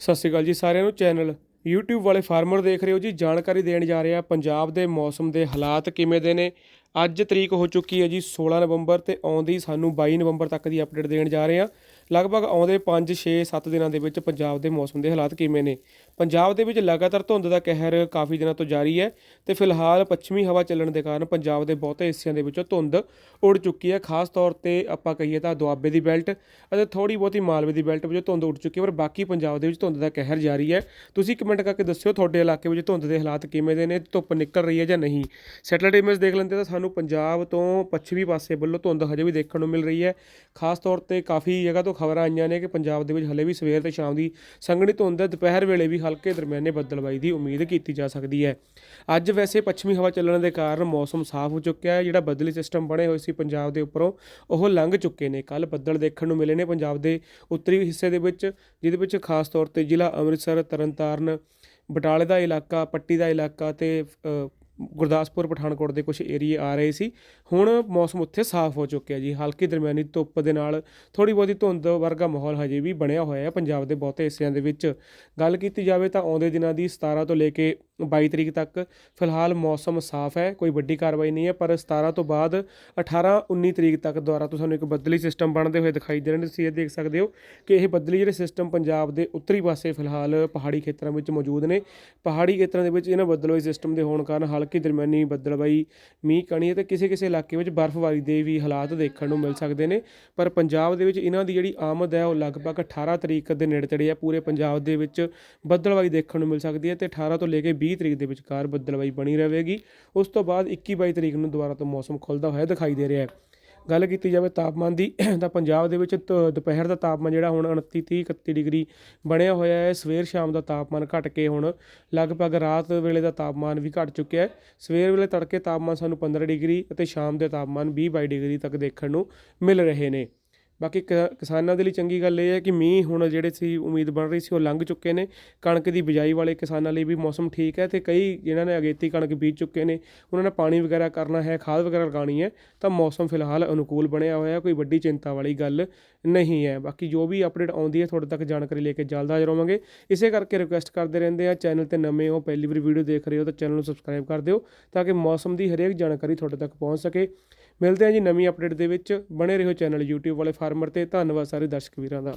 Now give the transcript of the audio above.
ਸਤਿ ਸ਼੍ਰੀ ਅਕਾਲ ਜੀ ਸਾਰਿਆਂ ਨੂੰ ਚੈਨਲ YouTube ਵਾਲੇ ਫਾਰਮਰ ਦੇਖ ਰਹੇ ਹੋ ਜੀ। ਜਾਣਕਾਰੀ ਦੇਣ ਜਾ ਰਹੇ ਆ ਪੰਜਾਬ ਦੇ ਮੌਸਮ ਦੇ ਹਾਲਾਤ ਕਿਵੇਂ ਦੇ ਨੇ। ਅੱਜ ਤਰੀਕ ਹੋ ਚੁੱਕੀ ਹੈ ਜੀ 16 ਨਵੰਬਰ ਤੇ ਆਉਂਦੀ ਸਾਨੂੰ 22 ਨਵੰਬਰ ਤੱਕ ਦੀ ਅਪਡੇਟ ਦੇਣ ਜਾ ਰਹੇ ਹਾਂ। ਲਗਭਗ ਆਉਂਦੇ 5 6 7 ਦਿਨਾਂ ਦੇ ਵਿੱਚ ਪੰਜਾਬ ਦੇ ਮੌਸਮ ਦੇ ਹਾਲਾਤ ਕਿਵੇਂ ਨੇ? ਪੰਜਾਬ ਦੇ ਵਿੱਚ ਲਗਾਤਾਰ ਧੁੰਦ ਦਾ ਕਹਿਰ ਕਾਫੀ ਦਿਨਾਂ ਤੋਂ ਜਾਰੀ ਹੈ ਤੇ ਫਿਲਹਾਲ ਪੱਛਮੀ ਹਵਾ ਚੱਲਣ ਦੇ ਕਾਰਨ ਪੰਜਾਬ ਦੇ ਬਹੁਤੇ ਹਿੱਸਿਆਂ ਦੇ ਵਿੱਚੋਂ ਧੁੰਦ ਉੜ ਚੁੱਕੀ ਹੈ। ਖਾਸ ਤੌਰ ਤੇ ਆਪਾਂ ਕਹੀਏ ਤਾਂ ਦੁਆਬੇ ਦੀ ਬੈਲਟ ਅਤੇ ਥੋੜੀ ਬਹੁਤੀ ਮਾਲਵੇ ਦੀ ਬੈਲਟ ਵਿੱਚੋਂ ਧੁੰਦ ਉੜ ਚੁੱਕੀ ਹੈ, ਪਰ ਬਾਕੀ ਪੰਜਾਬ ਦੇ ਵਿੱਚ ਧੁੰਦ ਦਾ ਕਹਿਰ ਜਾਰੀ ਹੈ। ਤੁਸੀਂ ਕਮੈਂਟ ਕਰਕੇ ਦੱਸਿਓ ਤੁਹਾਡੇ ਇਲਾਕੇ ਵਿੱਚ ਧੁੰਦ ਦੇ ਹਾਲਾਤ ਕਿਵੇਂ ਦੇ ਨੇ? ਧੁੱਪ ਨਿਕਲ ਰਹੀ ਹੈ ਜਾਂ ਨਹੀਂ? ਸੈਟੇਲਾਈਟ ਇਮੇਜ ਦੇਖ ਲੈਂਦੇ ਤਾਂ ਸਾਨੂੰ ਪੰਜਾਬ ਤੋਂ ਪੱਛਮੀ ਪਾਸੇ ਵੱਲੋਂ ਧੁੰਦ ਹਜੇ ਵੀ ਦੇਖਣ ਨੂੰ ਮਿਲ ਰਹੀ ਹੈ। ਖਾਸ ਤੌਰ ਤੇ ਕਾਫੀ ਜਗ੍ਹਾ ਤੋਂ ਖਬਰਾਂ ਆਈਆਂ ਨੇ ਕਿ ਪੰਜਾਬ ਦੇ ਵਿੱਚ ਹਲੇ ਵੀ ਸਵੇਰ ਤੇ ਸ਼ਾਮ ਦੀ ਸੰਘਣੀ ਧੁੰਦ ਹੈ। ਦੁਪਹਿਰ ਵੇਲੇ ਵੀ ਹਲਕੇ ਦਰਮਿਆਨੇ ਬੱਦਲਬਾਈ ਦੀ ਉਮੀਦ ਕੀਤੀ ਜਾ ਸਕਦੀ ਹੈ। ਅੱਜ ਵੈਸੇ ਪੱਛਮੀ ਹਵਾ ਚੱਲਣ ਦੇ ਕਾਰਨ ਮੌਸਮ ਸਾਫ਼ ਹੋ ਚੁੱਕਿਆ ਹੈ। ਜਿਹੜਾ ਬੱਦਲੀ ਸਿਸਟਮ ਬਣੇ ਹੋਏ ਸੀ ਪੰਜਾਬ ਦੇ ਉੱਪਰੋਂ, ਉਹ ਲੰਘ ਚੁੱਕੇ ਨੇ। ਕੱਲ ਬੱਦਲ ਦੇਖਣ ਨੂੰ ਮਿਲੇ ਨੇ ਪੰਜਾਬ ਦੇ ਉੱਤਰੀ ਹਿੱਸੇ ਦੇ ਵਿੱਚ, ਜਿਹਦੇ ਵਿੱਚ ਖਾਸ ਤੌਰ ਤੇ ਜ਼ਿਲ੍ਹਾ ਅੰਮ੍ਰਿਤਸਰ, ਤਰਨਤਾਰਨ, ਬਟਾਲੇ ਦਾ ਇਲਾਕਾ, ਪੱਟੀ ਦਾ ਇਲਾਕਾ ਤੇ ਗੁਰਦਾਸਪੁਰ, ਪਠਾਨਕੋਟ ਦੇ ਕੁਝ ਏਰੀਏ ਆ ਰਹੇ ਸੀ। ਹੁਣ ਮੌਸਮ ਉੱਥੇ ਸਾਫ਼ ਹੋ ਚੁੱਕਿਆ ਜੀ। ਹਲਕੀ ਦਰਮਿਆਨੀ ਧੁੱਪ ਦੇ ਨਾਲ ਥੋੜੀ ਬਹੁਤੀ ਧੁੰਦ ਵਰਗਾ ਮਾਹੌਲ ਹਜੇ ਵੀ ਬਣਿਆ ਹੋਇਆ ਹੈ। ਪੰਜਾਬ ਦੇ ਬਹੁਤੇ ਹਿੱਸਿਆਂ ਦੇ ਵਿੱਚ ਗੱਲ ਕੀਤੀ ਜਾਵੇ ਤਾਂ ਆਉਂਦੇ ਦਿਨਾਂ ਦੀ 17 ਤੋਂ ਲੈ ਕੇ 22 ਤਰੀਕ ਤੱਕ। ਫਿਲਹਾਲ ਮੌਸਮ ਸਾਫ਼ ਹੈ, ਕੋਈ ਵੱਡੀ ਕਾਰਵਾਈ ਨਹੀਂ ਹੈ, ਪਰ 17 ਤੋਂ ਬਾਅਦ 18 19 ਤਰੀਕ ਤੱਕ ਦੁਆਰਾ ਤੋਂ ਸਾਨੂੰ ਇੱਕ ਬੱਦਲੀ ਸਿਸਟਮ ਬਣਦੇ ਹੋਏ ਦਿਖਾਈ ਦੇ ਰਹੇ ਨੇ। ਤੁਸੀਂ ਇਹ ਦੇਖ ਸਕਦੇ ਹੋ ਕਿ ਇਹ ਬੱਦਲੀ ਜਿਹੜੇ ਸਿਸਟਮ ਪੰਜਾਬ ਦੇ ਉੱਤਰੀ ਪਾਸੇ ਫਿਲਹਾਲ ਪਹਾੜੀ ਖੇਤਰਾਂ ਵਿੱਚ ਮੌਜੂਦ ਨੇ। ਪਹਾੜੀ ਖੇਤਰਾਂ ਦੇ ਵਿੱਚ ਇਹਨਾਂ ਬੱਦਲਵਾਈ ਸਿਸਟਮ ਦੇ ਹੋਣ ਕਾਰਨ ਹਲਕੀ ਦਰਮਿਆਨੀ ਬੱਦਲਵਾਈ, ਮੀਂਹ, ਕਣੀ ਅਤੇ ਕਿਸੇ ਕਿਸੇ ਇਲਾਕੇ ਵਿੱਚ ਬਰਫ਼ਬਾਰੀ ਦੇ ਵੀ ਹਾਲਾਤ ਦੇਖਣ ਨੂੰ ਮਿਲ ਸਕਦੇ ਨੇ। ਪਰ ਪੰਜਾਬ ਦੇ ਵਿੱਚ ਇਹਨਾਂ ਦੀ ਜਿਹੜੀ ਆਮਦ ਹੈ, ਉਹ ਲਗਭਗ 18 ਤਰੀਕ ਦੇ ਨੇੜੇ ਤੇੜੇ ਹੈ। ਪੂਰੇ ਪੰਜਾਬ ਦੇ ਵਿੱਚ ਬੱਦਲਵਾਈ ਦੇਖਣ ਨੂੰ ਮਿਲ ਸਕਦੀ ਹੈ ਤੇ 18 ਤੋਂ ਲੈ ਕੇ 20 ਤਰੀਕ ਦੇ ਵਿਚਕਾਰ ਬੱਦਲਵਾਈ ਬਣੀ ਰਹੇਗੀ। ਉਸ ਤੋਂ ਬਾਅਦ 21 22 ਤਰੀਕ ਨੂੰ ਦੁਬਾਰਾ ਤੋਂ ਮੌਸਮ ਖੁੱਲਦਾ ਹੋਇਆ ਦਿਖਾਈ ਦੇ ਰਿਹਾ ਹੈ। ਗੱਲ ਕੀਤੀ ਜਾਵੇ ਤਾਪਮਾਨ ਦੀ, ਤਾਂ ਪੰਜਾਬ ਦੇ ਵਿੱਚ ਦੁਪਹਿਰ ਦਾ ਤਾਪਮਾਨ ਜਿਹੜਾ ਹੁਣ 29 30 31 ਡਿਗਰੀ ਬਣਿਆ ਹੋਇਆ ਹੈ। ਸਵੇਰ ਸ਼ਾਮ ਦਾ ਤਾਪਮਾਨ ਘਟ ਕੇ ਹੁਣ ਲਗਭਗ ਰਾਤ ਵੇਲੇ ਦਾ ਤਾਪਮਾਨ ਵੀ ਘਟ ਚੁੱਕਿਆ ਹੈ। ਸਵੇਰ ਵੇਲੇ ਤੜਕੇ ਤਾਪਮਾਨ ਸਾਨੂੰ 15 ਡਿਗਰੀ ਅਤੇ ਸ਼ਾਮ ਦੇ ਤਾਪਮਾਨ 20 22 ਡਿਗਰੀ ਤੱਕ ਦੇਖਣ ਨੂੰ ਮਿਲ ਰਹੇ ਨੇ। ਬਾਕੀ ਕ- ਕਿਸਾਨਾਂ ਦੇ ਲਈ ਚੰਗੀ ਗੱਲ ਇਹ ਹੈ ਕਿ ਮੀਂਹ ਹੁਣ ਜਿਹੜੇ ਸੀ ਉਮੀਦ ਬਣ ਰਹੀ ਸੀ ਉਹ ਲੰਘ ਚੁੱਕੇ ਨੇ। ਕਣਕ ਦੀ ਬਿਜਾਈ ਵਾਲੇ ਕਿਸਾਨਾਂ ਲਈ ਵੀ ਮੌਸਮ ਠੀਕ ਹੈ ਤੇ ਕਈ ਜਿਨ੍ਹਾਂ ਨੇ ਅਗੇਤੀ ਕਣਕ ਬੀਜ ਚੁੱਕੇ ਨੇ, ਉਹਨਾਂ ਨੇ ਪਾਣੀ ਵਗੈਰਾ ਕਰਨਾ ਹੈ, ਖਾਦ ਵਗੈਰਾ ਲਗਾਉਣੀ ਹੈ, ਤਾਂ ਮੌਸਮ ਫਿਲਹਾਲ ਅਨੁਕੂਲ ਬਣਿਆ ਹੋਇਆ ਹੈ, ਕੋਈ ਵੱਡੀ ਚਿੰਤਾ ਵਾਲੀ ਗੱਲ ਨਹੀਂ ਹੈ। ਬਾਕੀ ਜੋ ਵੀ ਅਪਡੇਟ ਆਉਂਦੀ ਹੈ, ਤੁਹਾਡੇ ਤੱਕ ਜਾਣਕਾਰੀ ਲੈ ਕੇ ਜਲਦ ਹਾਜ਼ਰ ਹੋਵਾਂਗੇ। ਇਸੇ ਕਰਕੇ ਰਿਕੁਐਸਟ ਕਰਦੇ ਰਹਿੰਦੇ ਆ ਚੈਨਲ ਤੇ ਨਵੇਂ ਹੋ, ਪਹਿਲੀ ਵਾਰ ਵੀਡੀਓ ਦੇਖ ਰਹੇ ਹੋ ਤਾਂ ਚੈਨਲ ਨੂੰ ਸਬਸਕ੍ਰਾਈਬ ਕਰ ਦਿਓ, ਤਾਂ ਕਿ ਮੌਸਮ ਦੀ ਹਰੇਕ ਜਾਣਕਾਰੀ ਤੁਹਾਡੇ ਤੱਕ ਪਹੁੰਚ ਸਕੇ। ਮਿਲਦੇ ਹਾਂ ਜੀ ਨਵੀਂ ਅਪਡੇਟ ਦੇ ਵਿੱਚ। ਬਣੇ ਰਹੋ ਚੈਨਲ YouTube ਵਾਲੇ ਫਾਰਮਰ ਤੇ। ਧੰਨਵਾਦ ਸਾਰੇ ਦਰਸ਼ਕ ਵੀਰਾਂ ਦਾ।